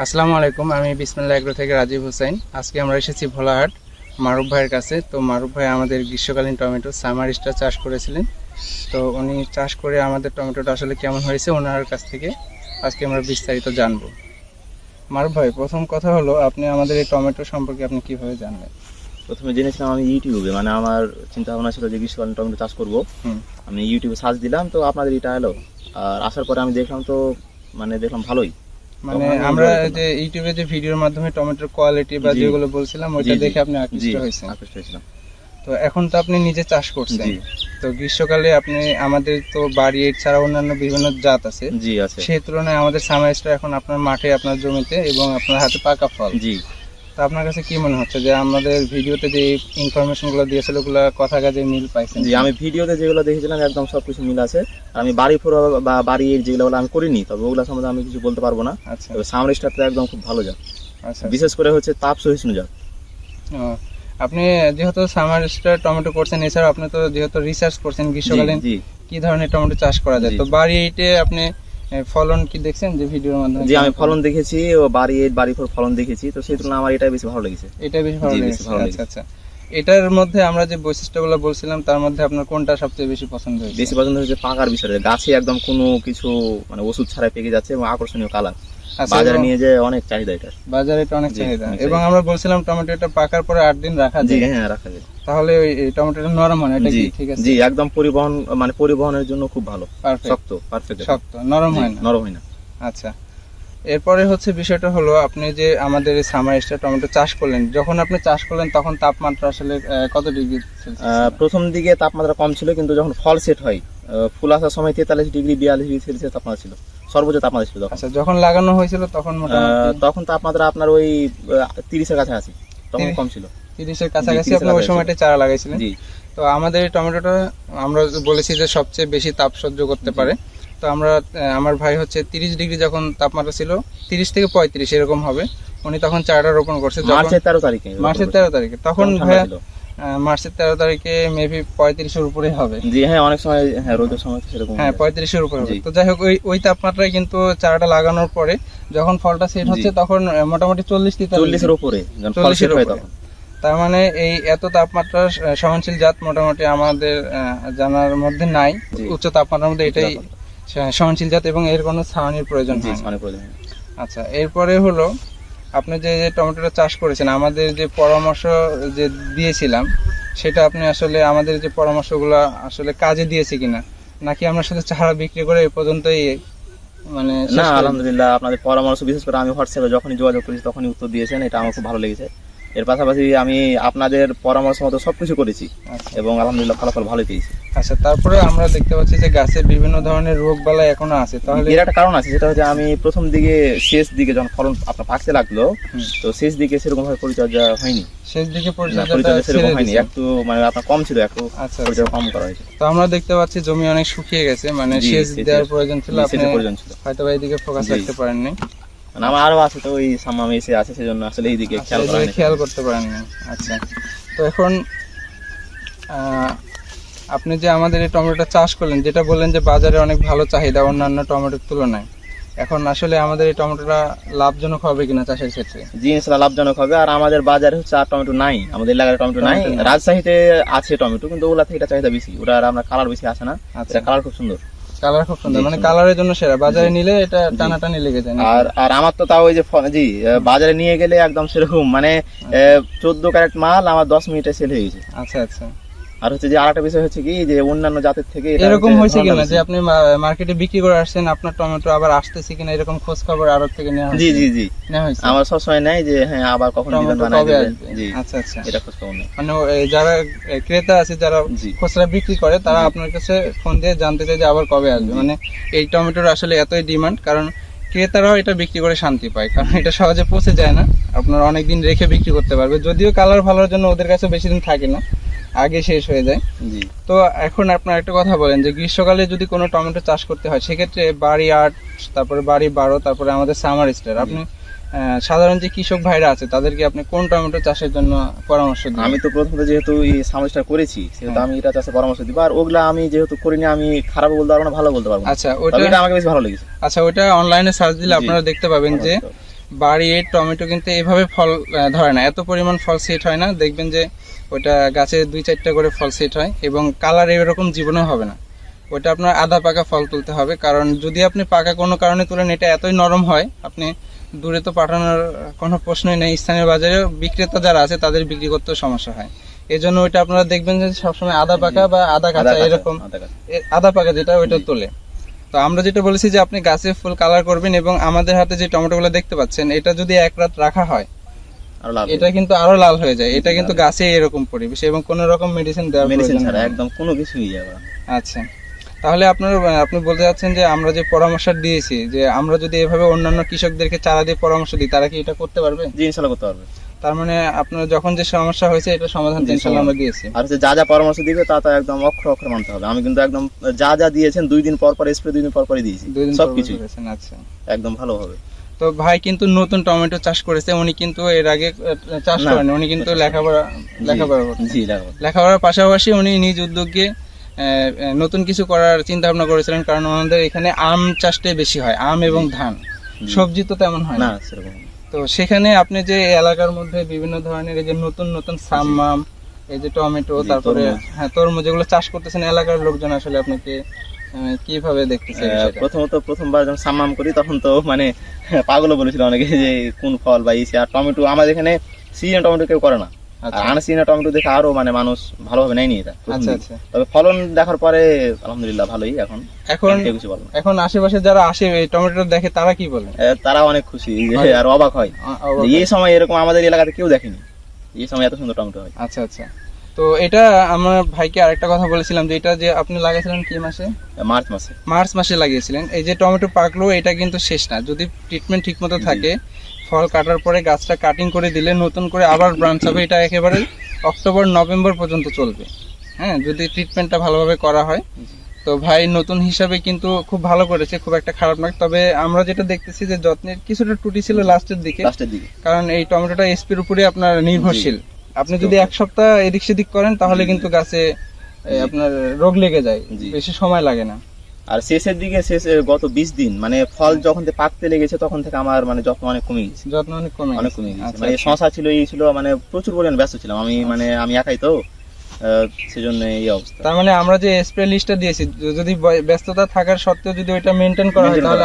আসসালামু আলাইকুম আমি বিসমিল্লা এগ্রো থেকে রাজীব হোসেন। আজকে আমরা এসেছি ভোলাহাট। মারুফ ভাইয়ের কাছে। তো মারুফ ভাই আমাদের গ্রীষ্মকালীন টমেটো সামার স্টার চাষ করেছিলেন। তো উনি চাষ করে আমাদের টমেটোটা আসলে কেমন হয়েছে ওনার কাছ থেকে আজকে আমরা বিস্তারিত জানব। মারুফ ভাই প্রথম কথা হলো আপনি আমাদের এই টমেটো সম্পর্কে আপনি কীভাবে জানলেন? প্রথমে জেনেছিলাম আমি ইউটিউবে মানে আমার চিন্তা ভাবনা ছিল যে গ্রীষ্মকালীন টমেটো চাষ করব। আমি ইউটিউবে সার্চ দিলাম তো আপনাদের এটা এলো। আর আসার পরে আমি দেখলাম তো মানে দেখলাম ভালোই। মানে আমরা যে ইউটিউবে যে ভিডিওর মাধ্যমে টমেটোর কোয়ালিটি বা যেগুলো বলছিলাম ওইটা। দেখে আপনি আকৃষ্ট হয়েছেন। আকৃষ্ট হয়েছিলাম। তো এখন তো আপনি নিজে চাষ করছেন। তো গ্রীষ্মকালে আপনি আমাদের তো বাড়ি ছাড়া অন্যান্য বিভিন্ন জাত আছে। জি আছে। সেই তুলনায় আমাদের সামাইজটা এখন আপনার মাঠে আপনার জমিতে এবং আপনার হাতে পাকা ফল। জি। তো আপনার কাছে কি মনে হচ্ছে যে আমাদের ভিডিওতে যে ইনফরমেশনগুলো দিয়েছিল ওগুলো কথা কাজে মিল পাইছেন জি আমি ভিডিওতে যেগুলো দেখেছিলাম একদম সব কিছু মিল আছে। আর আমি বাড়ি ফোরা বা বাড়ির যেগুলো আমি করিনি তবে ওগুলো সম্বন্ধে আমি কিছু বলতে পারব না। আচ্ছা। তবে তো একদম খুব ভালো জাত আচ্ছা। বিশেষ করে হচ্ছে তাপ সহিষ্ণু জাত ও, আপনি যেহেতু সামার স্টার টমেটো করছেন এছাড়াও আপনি তো যেহেতু রিসার্চ করছেন গ্রীষ্মকালীন কি ধরনের টমেটো চাষ করা যায়? তো বাড়ি এইটে আপনি ফলন কি দেখছেন যে ভিডিওর মাধ্যমে? জি আমি ফলন দেখেছি ও বাড়ি এইট বাড়ি ফোর ফলন দেখেছি। তো সেই তুলনায় আমার এটাই বেশি ভালো লেগেছে। এটা বেশি ভালো লেগেছে। ভালো আচ্ছা আচ্ছা। এটার মধ্যে আমরা যে বৈশিষ্ট্যগুলো বলছিলাম তার মধ্যে আপনার কোনটা সবচেয়ে বেশি পছন্দ হয়েছে? বেশি পছন্দ হচ্ছে পাকার বিষয়ে গাছে একদম কোনো কিছু মানে ওষুধ ছাড়াই পেকে যাচ্ছে এবং আকর্ষণীয় কালার বাজারে নিয়ে অনেক চাহিদা এটা বাজারে এটা অনেক চাহিদা। এবং আমরা বলছিলাম টমেটোটা পাকার পরে আট দিন রাখা যায়। হ্যাঁ রাখা যায়। তাহলে ওই টমেটোটা নরম হয় এটা কি ঠিক আছে? জি একদম পরিবহন মানে পরিবহনের জন্য খুব ভালো। শক্ত পারফেক্ট শক্ত নরম হয় না? নরম হয় না। আচ্ছা। এরপরে হচ্ছে বিষয়টা হলো আপনি যে আমাদের এই সামার স্টার টমেটো চাষ করলেন যখন আপনি চাষ করলেন তখন তাপমাত্রা আসলে কত ডিগ্রি আহ, প্রথম দিকে তাপমাত্রা কম ছিল কিন্তু যখন ফল সেট হয় ফুল আসার সময় তেতাল্লিশ ডিগ্রি বিয়াল্লিশ ডিগ্রি সেলসিয়াস তাপমাত্রা ছিল। সর্বোচ্চ তাপমাত্রা ছিল আচ্ছা যখন লাগানো হয়েছিল তখন তখন তাপমাত্রা আপনার ওই তিরিশের কাছাকাছি তখন কম ছিল। তিরিশের কাছাকাছি 30 আপনি ওই। সময়টা চারা লাগাইছিলেন। জি। তো আমাদের এই টমেটোটা আমরা বলেছি যে সবচেয়ে বেশি তাপ সহ্য করতে পারে। তো আমরা আমার ভাই হচ্ছে তিরিশ ডিগ্রি যখন তাপমাত্রা ছিল তিরিশ থেকে পঁয়ত্রিশ এরকম হবে। উনি তখন চারাটা রোপণ করছে মার্চের তেরো তারিখে মার্চের তেরো তারিখে। তখন ভাইয়া মার্চের তেরো তারিখে মেবি পঁয়ত্রিশের উপরে হবে। জি হ্যাঁ অনেক সময় হ্যাঁ রোদের সময় সেরকম হ্যাঁ পঁয়ত্রিশের উপরে হবে। তো যাই হোক ওই ওই তাপমাত্রায় কিন্তু চারাটা লাগানোর পরে যখন ফলটা সেট হচ্ছে তখন মোটামুটি চল্লিশ চল্লিশের উপরে চল্লিশের উপরে। তার মানে এই এত তাপমাত্রা সহনশীল জাত মোটামুটি আমাদের জানার মধ্যে নাই। উচ্চ তাপমাত্রার মধ্যে এটাই সহনশীল জাত এবং এর কোনো ছাউনির প্রয়োজন আচ্ছা এরপরে হলো আপনি যে যে টমেটোটা চাষ করেছেন আমাদের যে পরামর্শ যে দিয়েছিলাম সেটা আপনি আসলে আমাদের যে পরামর্শগুলো আসলে কাজে দিয়েছে কিনা? নাকি আমরা শুধু চারা বিক্রি করে এ পর্যন্তই মানে না আলহামদুলিল্লাহ আপনাদের পরামর্শ বিশেষ করে আমি হোয়াটসঅ্যাপে যখনই যোগাযোগ করেছি তখনই উত্তর দিয়েছেন এটা আমার খুব ভালো লেগেছে। এর পাশাপাশি আমি আপনাদের পরামর্শ মতো সবকিছু করেছি আচ্ছা। এবং আলহামদুলিল্লাহ ফলাফল ভালো পেয়েছি। আচ্ছা তারপরে আমরা দেখতে পাচ্ছি যে গাছে বিভিন্ন ধরনের রোগ বালা এখনও আছে। তাহলে এর একটা কারণ আছে সেটা হচ্ছে আমি প্রথম দিকে শেষ দিকে যখন ফলন আপনার পাকতে লাগল তো শেষ দিকে সেরকম ভাবে পরিচর্যা হয়নি। শেষ দিকে পরিচর্যা সেরকম হয়নি একটু মানে আপনার কম ছিল একটু আচ্ছা আচ্ছা। পরিচর্যা কম করা হয়েছে। তো আমরা দেখতে পাচ্ছি জমি অনেক শুকিয়ে গেছে মানে সেচের- দেওয়ার প্রয়োজন ছিল আপনি হয়তো বা এইদিকে ফোকাস রাখতে পারেননি। মানে আমার আরও আছে তো ওই আছে সেজন্য আসলে এইদিকে আচ্ছা, খেয়াল করা খেয়াল করতে পারেননি আচ্ছা। তো এখন আপনি যে আমাদের এই টমেটোটা চাষ করলেন যেটা বললেন যে বাজারে অনেক ভালো চাহিদা অন্যান্য টমেটোর তুলনায় এখন আসলে আমাদের এই টমেটোটা লাভজনক হবে কিনা চাষের ক্ষেত্রে? জি ইনশাল্লাহ লাভজনক হবে। আর আমাদের বাজারে হচ্ছে আর টমেটো নাই আমাদের এলাকায় টমেটো নাই। রাজশাহীতে আছে টমেটো কিন্তু ওগুলা থেকে এটা চাহিদা বেশি। ওটা আর আমরা কালার বেশি আসে না আচ্ছা। কালার খুব সুন্দর। কালার খুব সুন্দর। মানে কালারের জন্য সেরা। বাজারে নিলে এটা। টানাটানি লেগে যায় আর আর আমার তো তাও ওই যে জি বাজারে নিয়ে গেলে একদম সেরকম। মানে চোদ্দ ক্যারেট মাল আমার দশ মিনিটে সেল হয়ে গেছে। আচ্ছা আচ্ছা। আর হচ্ছে যে আরেকটা বিষয় হচ্ছে কি যে অন্যান্য জাতের থেকে এরকম হয়েছে কিনা? যে আপনি মার্কেটে বিক্রি করে আসছেন আপনার টমেটো আবার আসতেছে কিনা এরকম খোঁজ খবর আড়ত থেকে নেওয়া জি জি জি। আমার সবসময় নাই যে হ্যাঁ আবার কখন জি আচ্ছা আচ্ছা। এটা খোঁজ খবর নেই। মানে যারা ক্রেতা আছে যারা খুচরা বিক্রি করে তারা আপনার কাছে ফোন দিয়ে জানতে চায় যে আবার কবে আসবে। মানে এই টমেটোর আসলে এতই ডিমান্ড কারণ ক্রেতারাও এটা বিক্রি করে শান্তি পায়। কারণ এটা সহজে পচে যায় না। আপনার অনেক দিন রেখে বিক্রি করতে পারবে। যদিও কালার ভালোর জন্য ওদের কাছে বেশি দিন থাকে না। আগে শেষ হয়ে যায়। জি। তো এখন আপনার একটা কথা বলেন যে গ্রীষ্মকালে যদি কোনো টমেটো চাষ করতে হয় সেক্ষেত্রে বাড়ি আট তারপরে বাড়ি বারো তারপরে আমাদের সামার স্টার আপনি সাধারণ যে কৃষক ভাইরা আছে তাদেরকে আপনি কোন টমেটো চাষের জন্য পরামর্শ দিন আমি তো প্রথমত যেহেতু এই সামরিকটা করেছি সেহেতু হ্যাঁ। আমি এটা চাষে পরামর্শ দিব। আর ওগুলা আমি যেহেতু করিনি আমি খারাপ বলতে পারব না ভালো বলতে পারব আচ্ছা এটা আমাকে বেশি ভালো লেগেছে। আচ্ছা ওইটা অনলাইনে সার্চ দিলে আপনারা দেখতে পাবেন যে বাড়িয়ে টমেটো কিন্তু এভাবে ফল ধরে না এত পরিমাণ ফল সেট হয় না। দেখবেন যে ওইটা গাছে দুই চারটা করে ফল সেট হয় এবং কালার এরকম জীবনেও হবে না। ওইটা আপনার আধা পাকা ফল তুলতে হবে কারণ যদি আপনি পাকা কোনো কারণে তুলেন এটা এতই নরম হয় আপনি দূরে তো পাঠানোর কোনো প্রশ্নই নেই। স্থানীয় বাজারে বিক্রেতা যারা আছে তাদের বিক্রি করতেও সমস্যা হয়। এই জন্য ওইটা আপনারা দেখবেন যে সবসময় আধা পাকা বা আধা কাঁচা এরকম আদা পাকা যেটা ওইটা তোলে। তো আমরা যেটা বলেছি যে আপনি গাছে ফুল কালার করবেন এবং আমাদের হাতে যে টমেটোগুলো দেখতে পাচ্ছেন এটা যদি এক রাত রাখা হয় এটা কিন্তু আরও লাল হয়ে যায়। এটা কিন্তু গাছে এরকম পরিবেশ এবং কোনো রকম মেডিসিন দেওয়ার মেডিসিন ছাড়া একদম কোনো কিছুই যাবে। আচ্ছা। তাহলে আপনার আপনি বলতে চাচ্ছেন যে আমরা যে পরামর্শ দিয়েছি যে আমরা যদি এভাবে অন্যান্য কৃষকদেরকে চারা দিয়ে পরামর্শ দিই তারা কি এটা করতে পারবে? জি ইনশাল্লাহ করতে পারবে। তার মানে আপনার যখন যে সমস্যা হয়েছে এটা সমাধান জি, ইনশাল্লাহ আমরা দিয়েছি। আর হচ্ছে যা যা পরামর্শ দিবে তা তা একদম অক্ষর অক্ষর মানতে হবে। আমি কিন্তু একদম যা যা দিয়েছেন দুই দিন পর পর স্প্রে দুই দিন পর পরই দিয়েছি। দুই দিন সব পর আচ্ছা। একদম ভালো হবে। তো ভাই কিন্তু নতুন টমেটো চাষ করেছে উনি কিন্তু এর আগে চাষ করেন উনি কিন্তু লেখাপড়া লেখাপড়া লেখাপড়ার পাশাপাশি উনি নিজ উদ্যোগে নতুন কিছু করার চিন্তা ভাবনা করেছিলেন কারণ আমাদের এখানে আম চাষটাই বেশি হয় আম এবং ধান। সবজি তো তেমন হয় না। তো সেখানে আপনি যে এলাকার মধ্যে বিভিন্ন ধরনের এই যে নতুন নতুন সাম্মাম এই যে টমেটো তারপরে হ্যাঁ তরমুজ যেগুলো চাষ করতেছেন এলাকার লোকজন আসলে আপনাকে কীভাবে দেখতেছে প্রথমত প্রথমবার যখন সাম্মাম করি তখন তো মানে পাগলও বলেছিল অনেকে যে কোন ফল বা ইসে আর টমেটো আমাদের এখানে সিজন টমেটো কেউ করে না। আচ্ছা। টমেটো দেখে আরও মানে মানুষ ভালোভাবে নেয়নি এটা আচ্ছা। আচ্ছা। তবে ফলন দেখার পরে আলহামদুলিল্লাহ ভালোই এখন এখন কিছু বলে এখন আশেপাশে যারা আসে এই টমেটো দেখে তারা কি বলে? তারা অনেক খুশি আর অবাক হয়। এই সময় এরকম আমাদের এলাকাতে কেউ দেখেনি। এই সময় এত সুন্দর টমেটো হয়। আচ্ছা আচ্ছা। তো এটা আমার ভাইকে আরেকটা কথা বলেছিলাম যে এটা যে আপনি লাগাইছিলেন কি মাসে? মার্চ মাসে। মার্চ মাসে লাগিয়েছিলেন। এই যে টমেটো পাকলো এটা কিন্তু শেষ না। যদি ট্রিটমেন্ট ঠিক মতো থাকে ফল কাটার পরে গাছটা কাটিং করে দিলে নতুন করে আবার ব্রাঞ্চ হবে এটা একেবারে অক্টোবর নভেম্বর পর্যন্ত চলবে। হ্যাঁ যদি ট্রিটমেন্টটা ভালোভাবে করা হয়। তো ভাই নতুন হিসাবে কিন্তু খুব ভালো করেছে খুব একটা খারাপ না তবে আমরা যেটা দেখতেছি যে যত্নের কিছুটা ত্রুটি ছিল লাস্টের দিকে। লাস্টের দিকে। কারণ এই টমেটোটা এসপির উপরে আপনার নির্ভরশীল। আপনি যদি এক সপ্তাহ এদিক সেদিক করেন তাহলে কিন্তু গাছে আপনার রোগ লেগে যায়। বেশি সময় লাগে না। আর শেষের দিকে শেষে গত বিশ দিন মানে ফল যখন পাকতে লেগেছে তখন থেকে আমার মানে যত্ন অনেক কমে গেছে। যত্ন অনেক কমে অনেক কমে গেছে। আচ্ছা, মানে আচ্ছা। শশা ছিল এই ছিল মানে প্রচুর পরিমাণ ব্যস্ত ছিলাম। আমি মানে আমি একাই তো সেজন্য এই অবস্থা। তার মানে আমরা যে স্প্রে লিস্টটা দিয়েছি যদি ব্যস্ততা থাকার সত্ত্বেও যদি ওইটা মেনটেন করা হয় তাহলে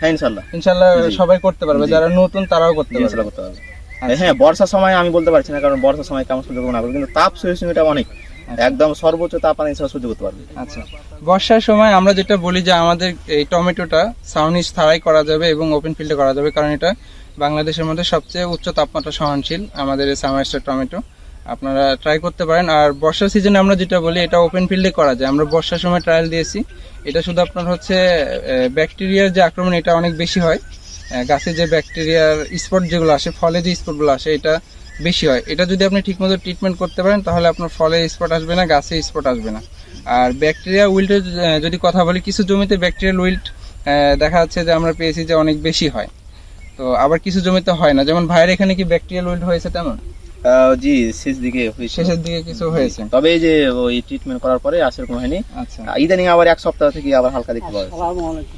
হ্যাঁ। ইনশাল্লাহ। ইনশাল্লাহ সবাই করতে পারবে। যারা নতুন তারাও করতে পারবে। করতে পারবে। আচ্ছা। হ্যাঁ বর্ষার সময় আমি বলতে পারছি না কারণ বর্ষার সময় কেমন সহ্য করব না কিন্তু তাপ সহিষ্ণুতা অনেক। আচ্ছা। একদম সর্বোচ্চ তাপ আমি সহ্য করতে পারবে। আচ্ছা। বর্ষার সময় আমরা যেটা বলি যে আমাদের এই টমেটোটা সাউনিস থারাই করা যাবে এবং ওপেন ফিল্ডে করা যাবে কারণ এটা বাংলাদেশের মধ্যে সবচেয়ে উচ্চ তাপমাত্রা সহনশীল আমাদের এই সামারস্টার টমেটো। আপনারা ট্রাই করতে পারেন। আর বর্ষার সিজনে আমরা যেটা বলি এটা ওপেন ফিল্ডে করা যায়। আমরা বর্ষার সময় ট্রায়াল দিয়েছি। এটা শুধু আপনার হচ্ছে ব্যাকটেরিয়ার যে আক্রমণ এটা অনেক বেশি হয়। গাছে যে ব্যাকটেরিয়ার স্পট যেগুলো আসে ফলে যে স্পটগুলো আসে এটা বেশি হয়। এটা যদি আপনি ঠিকমতো ট্রিটমেন্ট করতে পারেন তাহলে আপনার ফলে স্পট আসবে না গাছে স্পট আসবে না। আর ব্যাকটেরিয়া উইল্টের যদি কথা বলি কিছু জমিতে ব্যাকটেরিয়াল উইল্ট দেখা যাচ্ছে যে আমরা পেয়েছি যে অনেক বেশি হয়। তো আবার কিছু জমিতে হয় না। যেমন ভাইয়ের এখানে কি ব্যাকটেরিয়াল উইল্ট হয়েছে তেমন? আহ, জি শেষ দিকে শেষের দিকে কিছু হয়েছে। তবে এই যে ওই ট্রিটমেন্ট করার পরে আর সেরকম হয়নি। আচ্ছা। ইদানিং আবার এক সপ্তাহ থেকে আবার হালকা দেখতে পাওয়া যাচ্ছে।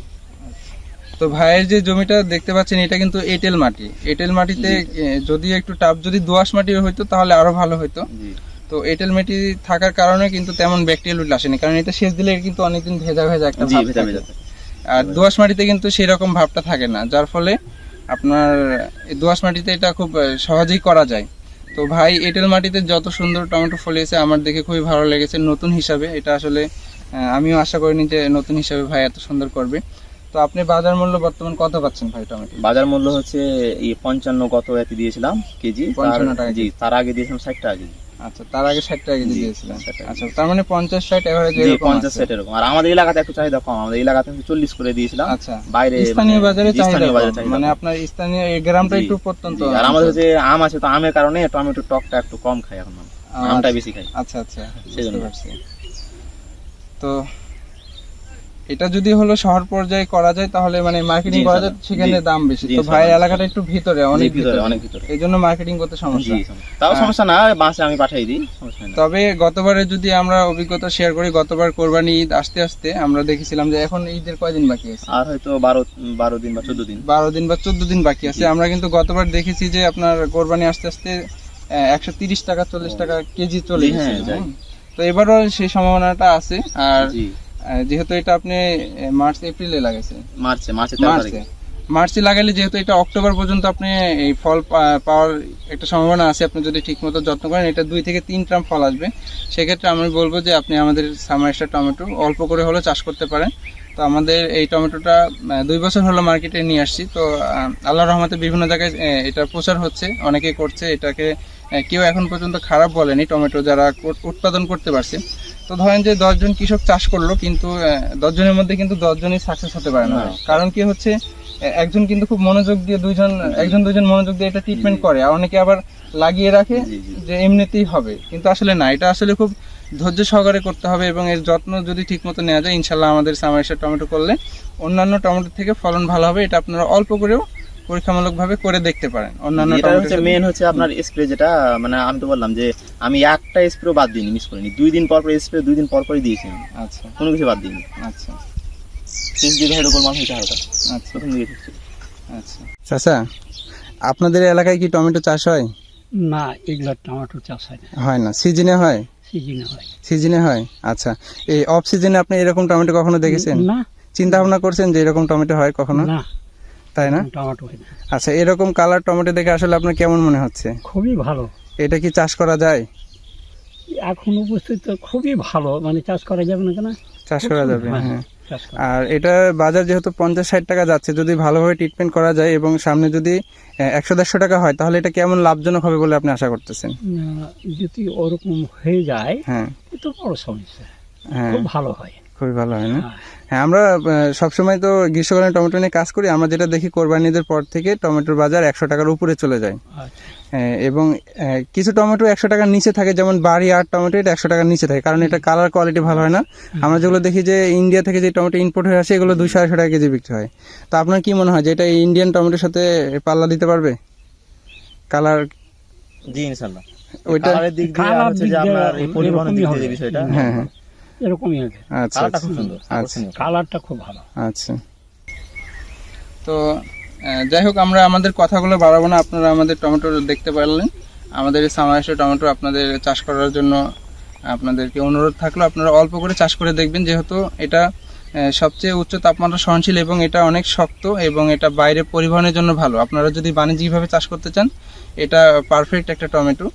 তো ভাইয়ের যে জমিটা দেখতে পাচ্ছেন এটা কিন্তু এঁটেল মাটি। এঁটেল মাটিতে যদি একটু টাপ যদি দোআঁশ মাটি হইতো তাহলে আরও ভালো জি। তো এঁটেল মাটি থাকার কারণে কিন্তু তেমন ব্যাকটেরিয়াল উইল্ট আসেনি। কারণ এটা শেষ দিলে কিন্তু অনেকদিন ভেজা ভেজা একটা ভাব থাকে। আর দোআঁশ মাটিতে কিন্তু সেই রকম ভাবটা থাকে না। যার ফলে আপনার দোআঁশ মাটিতে এটা খুব সহজেই করা যায়। তো ভাই এঁটেল মাটিতে যত সুন্দর টমেটো ফলিয়েছে আমার দেখে খুবই ভালো লেগেছে। নতুন হিসাবে এটা আসলে আমিও আশা করিনি যে নতুন হিসাবে ভাই এত সুন্দর করবে। তো আপনি বাজার মূল্য বর্তমান কত পাচ্ছেন ভাই টমেটো? বাজার মূল্য হচ্ছে এই পঞ্চান্ন গত এতে দিয়েছিলাম কেজি। 55 টাকা জি তার আগে দিয়েছিলাম ষাট টাকা কেজি। আচ্ছা তার আগে ষাট টাকা কেজি দিয়েছিলেন। আচ্ছা তার মানে পঞ্চাশ ষাট এভারেজ পঞ্চাশ ষাট এরকম। আর আমাদের এলাকাতে একটু চাহিদা কম আমাদের এলাকাতে চল্লিশ করে দিয়েছিলাম। আচ্ছা বাইরে স্থানীয় মানে- বাজারে চাহিদা মানে আপনার স্থানীয় গ্রামটা একটু প্রত্যন্ত আর আমাদের হচ্ছে আম আছে তো আমের কারণে টমেটো টকটা একটু কম খাই এখন আমটা বেশি খাই। আচ্ছা আচ্ছা সেজন্য। তো এটা যদি হলো শহর পর্যায়ে করা যায় তাহলে মানে মার্কেটিং করা যায় সেখানে দাম বেশি। তো। ভাইয়ের এলাকাটা একটু ভিতরে অনেক ভিতরে অনেক ভিতরে। এই জন্য মার্কেটিং করতে সমস্যা। তাও সমস্যা না বাসে আমি পাঠিয়ে দিই তবে গতবারে যদি আমরা অভিজ্ঞতা শেয়ার করি গতবার কোরবানি ঈদ আসতে আসতে আমরা দেখেছিলাম যে এখন ঈদের কয়দিন বাকি আছে? আর হয়তো বারো বারো দিন বা চোদ্দ দিন। বারো দিন বা চোদ্দ দিন বাকি আছে। আমরা কিন্তু গতবার দেখেছি যে আপনার কোরবানি আসতে আসতে একশো তিরিশ টাকা চল্লিশ টাকা কেজি চলে হ্যাঁ। তো এবারও সেই সম্ভাবনাটা আছে। আর যেহেতু এটা আপনি মার্চ এপ্রিলে লাগাইছেন মার্চে মার্চে মার্চে। মার্চে লাগালে যেহেতু এটা অক্টোবর পর্যন্ত আপনি এই ফল পাওয়ার একটা সম্ভাবনা আছে আপনি যদি ঠিকমতো যত্ন করেন এটা দুই থেকে তিন ট্রাম ফল আসবে। সেক্ষেত্রে আমি বলব যে আপনি আমাদের সামাইস্টার টমেটো অল্প করে হলেও চাষ করতে পারেন। তো আমাদের এই টমেটোটা দুই বছর হলো মার্কেটে নিয়ে আসছি। তো আল্লাহ রহমতে বিভিন্ন জায়গায় এটা প্রচার হচ্ছে অনেকে করছে। এটাকে কেউ এখন পর্যন্ত খারাপ বলেনি টমেটো যারা উৎপাদন করতে পারছে। তো ধরেন যে দশজন কৃষক চাষ করল কিন্তু দশজনের মধ্যে কিন্তু দশজনই সাকসেস হতে পারে না। না। কারণ কি হচ্ছে একজন কিন্তু খুব মনোযোগ দিয়ে দুইজন একজন দুইজন মনোযোগ দিয়ে এটা ট্রিটমেন্ট করে আর অনেকে আবার লাগিয়ে রাখে যে এমনিতেই হবে। কিন্তু আসলে না এটা আসলে খুব ধৈর্য সহকারে করতে হবে এবং এর যত্ন যদি ঠিকমতো নেওয়া যায় ইনশাল্লাহ আমাদের সামাইশা টমেটো করলে অন্যান্য টমেটো থেকে ফলন ভালো হবে এটা আপনারা অল্প করেও পরীক্ষামূলকভাবে করে দেখতে পারেন। অন্যান্য এটা হচ্ছে মেন হচ্ছে আপনার স্প্রে যেটা মানে আমি তো বললাম যে আমি একটা স্প্রে বাদ দিইনি মিস করিনি। দুই দিন পর পর স্প্রে দুই দিন পর পরই দিয়েছি আচ্ছা। কোনো কিছু বাদ দিইনি। আচ্ছা। শেষ দিকে হেড উপর মাল হইতে আচ্ছা। প্রথম দিকে আচ্ছা। চাচা আপনাদের এলাকায় কি টমেটো চাষ হয়? না এগুলো টমেটো চাষ হয় না। হয় না। সিজনে হয়? সিজনে হয়। সিজনে হয়? আচ্ছা। এই অফ সিজনে আপনি এরকম টমেটো কখনো দেখেছেন? না। চিন্তা ভাবনা করছেন যে এরকম টমেটো হয় কখনো? না। তাই না? টমেটো হয় না আচ্ছা এরকম কালার টমেটো দেখে আসলে আপনার কেমন মনে হচ্ছে? খুবই ভালো। এটা কি চাষ করা যায়? এখন উপস্থিত তো খুবই ভালো মানে চাষ করা যাবে না কেন? চাষ করা যাবে হ্যাঁ, আর এটা বাজার যেহেতু পঞ্চাশ ষাট টাকা যাচ্ছে যদি ভালোভাবে ট্রিটমেন্ট করা যায় এবং সামনে যদি একশো দেড়শো টাকা হয় তাহলে এটা কেমন লাভজনক হবে বলে আপনি আশা করতেছেন? যদি ওরকম হয়ে যায় হ্যাঁ। তো বড় সমস্যা। হ্যাঁ। খুব ভালো হয়। খুবই ভালো হয় না। হ্যাঁ। হ্যাঁ আমরা সবসময় তো গ্রীষ্মকালীন টমেটো নিয়ে কাজ করি আমরা যেটা দেখি কোরবানিদের পর থেকে টমেটোর বাজার একশো টাকার উপরে চলে যায়। আচ্ছা। হ্যাঁ, এবং কিছু টমেটো একশো টাকার নিচে থাকে যেমন বাড়ি আর টমেটো এটা একশো টাকার নিচে থাকে কারণ এটা কালার কোয়ালিটি ভালো হয় না। আমরা যেগুলো দেখি যে ইন্ডিয়া থেকে যে টমেটো ইম্পোর্ট হয়ে আসে এগুলো দুশো আড়াইশো টাকা কেজি বিক্রি হয়। তো আপনার কি মনে হয় যে এটা ইন্ডিয়ান টমেটোর সাথে পাল্লা দিতে পারবে? কালার জি ইনশাল্লাহ। ওইটা দিক দিয়ে হচ্ছে যে আপনার এই পরিবহনের দিক দিয়ে বিষয়টা। হ্যাঁ হ্যাঁ। এরকমই আচ্ছা কালারটা আচ্ছা খুব সুন্দর আচ্ছা। আকর্ষণীয় কালারটা খুব ভালো। আচ্ছা। তো যাই হোক আমরা আমাদের কথাগুলো বাড়াবো না। আপনারা আমাদের টমেটো দেখতে পারলেন। আমাদের এই সামারাসে টমেটো আপনাদের চাষ করার জন্য আপনাদেরকে অনুরোধ থাকল। আপনারা অল্প করে চাষ করে দেখবেন যেহেতু এটা সবচেয়ে উচ্চ তাপমাত্রা সহনশীল এবং এটা অনেক শক্ত এবং এটা বাইরে পরিবহনের জন্য ভালো। আপনারা যদি বাণিজ্যিকভাবে চাষ করতে চান এটা পারফেক্ট একটা টমেটো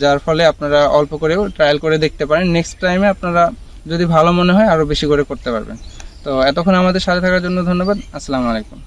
যার ফলে আপনারা অল্প করেও ট্রায়াল করে দেখতে পারেন। নেক্সট টাইমে আপনারা যদি ভালো মনে হয় আরও বেশি করে করতে পারবেন। তো এতক্ষণ আমাদের সাথে থাকার জন্য ধন্যবাদ। আসসালামু আলাইকুম।